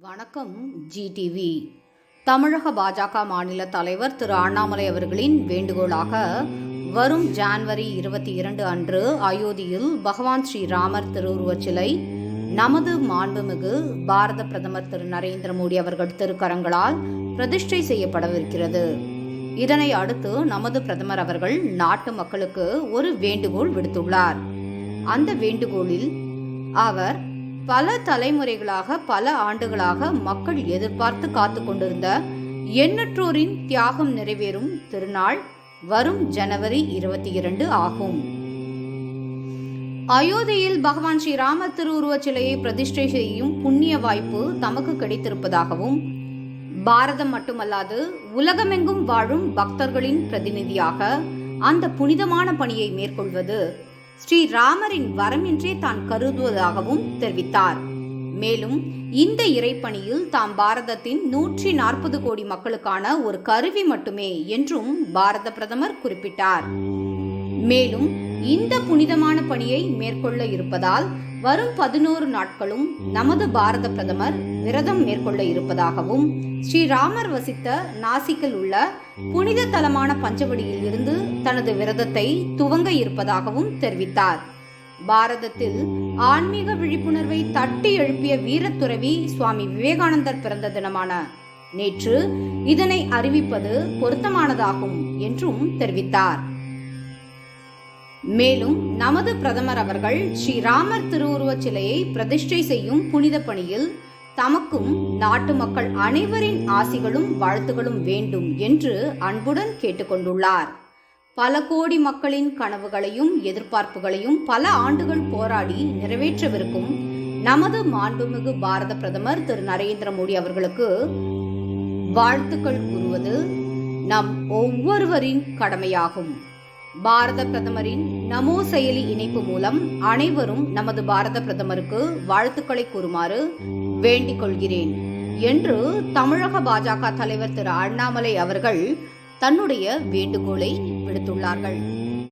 வணக்கம் ஜிடிவி தமிழக பாஜக மாநில தலைவர் திரு அண்ணாமலை அவர்களின் வேண்டுகோளாக வரும் ஜான்வரி இருபத்தி இரண்டு அன்று அயோத்தியில் பகவான் ஸ்ரீராமர் திருவுருவச் சிலை நமது மாண்புமிகு பாரத பிரதமர் திரு நரேந்திர மோடி அவர்கள் திருக்கரங்களால் பிரதிஷ்டை செய்யப்படவிருக்கிறது. இதனை அடுத்து நமது பிரதமர் அவர்கள் நாட்டு மக்களுக்கு ஒரு வேண்டுகோள் விடுத்துள்ளார். அந்த வேண்டுகோளில் அவர் பல தலைமுறைகளாக பல ஆண்டுகளாக மக்கள் எதிர்பார்த்து காத்து கொண்டிருந்த எண்ணற்றோரின் தியாகம் நிறைவேறும் திருநாள் வரும் ஜனவரி இருபத்தி இரண்டு ஆகும். அயோத்தியில் பகவான் ஸ்ரீராம திருவுருவச் சிலையை பிரதிஷ்டை செய்யும் புண்ணிய வாய்ப்பு தமக்கு கிடைத்திருப்பதாகவும் பாரதம் மட்டுமல்லாது உலகமெங்கும் வாழும் பக்தர்களின் பிரதிநிதியாக அந்த புனிதமான பணியை மேற்கொள்வது ஸ்ரீ ராமரின் வரமின்றே தான் கருதுவதாகவும் தெரிவித்தார். மேலும் இந்த இறைப்பணியில் தாம் பாரதத்தின் நூற்றி நாற்பது கோடி மக்களுக்கான ஒரு கருவி மட்டுமே என்றும் பாரத பிரதமர் குறிப்பிட்டார். மேலும் இந்த புனிதமான பணியை மேற்கொள்ள இருப்பதால் வரும் பதினோரு நாட்களும் நமது பாரத பிரதமர் விரதம் மேற்கொள்ள இருப்பதாகவும் ஸ்ரீராமர் வசித்த நாசிக்கில் உள்ள புனித தலமான பஞ்சவடியில் இருந்து தனது விரதத்தை துவங்க இருப்பதாகவும் தெரிவித்தார். பாரதத்தில் ஆன்மீக விழிப்புணர்வை தட்டி எழுப்பிய வீரத்துறவி சுவாமி விவேகானந்தர் பிறந்த தினமான நேற்று இதனை அறிவிப்பது பொருத்தமானதாகும் என்றும் தெரிவித்தார். மேலும் நமது பிரதமர் அவர்கள் ஸ்ரீராமர் திருவுருவச் சிலையை பிரதிஷ்டை செய்யும் புனித பணியில் தமக்கும் நாட்டு மக்கள் அனைவரின் ஆசிகளும் வாழ்த்துகளும் வேண்டும் என்று அன்புடன் கேட்டுக்கொண்டுள்ளார். பல கோடி மக்களின் கனவுகளையும் எதிர்பார்ப்புகளையும் பல ஆண்டுகள் போராடி நிறைவேற்றவிருக்கும் நமது மாண்புமிகு பாரத பிரதமர் திரு நரேந்திர மோடி அவர்களுக்கு வாழ்த்துக்கள் கூறுவது நம் ஒவ்வொருவரின் கடமையாகும். பாரத பிரதமரின் நமோ செயலி இணைப்பு மூலம் அனைவரும் நமது பாரத பிரதமருக்கு வாழ்த்துக்களை கூறுமாறு வேண்டிக் கொள்கிறேன். என்று தமிழக பாஜக தலைவர் திரு அண்ணாமலை அவர்கள் தன்னுடைய வேண்டுகோளை விடுத்துள்ளார்கள்.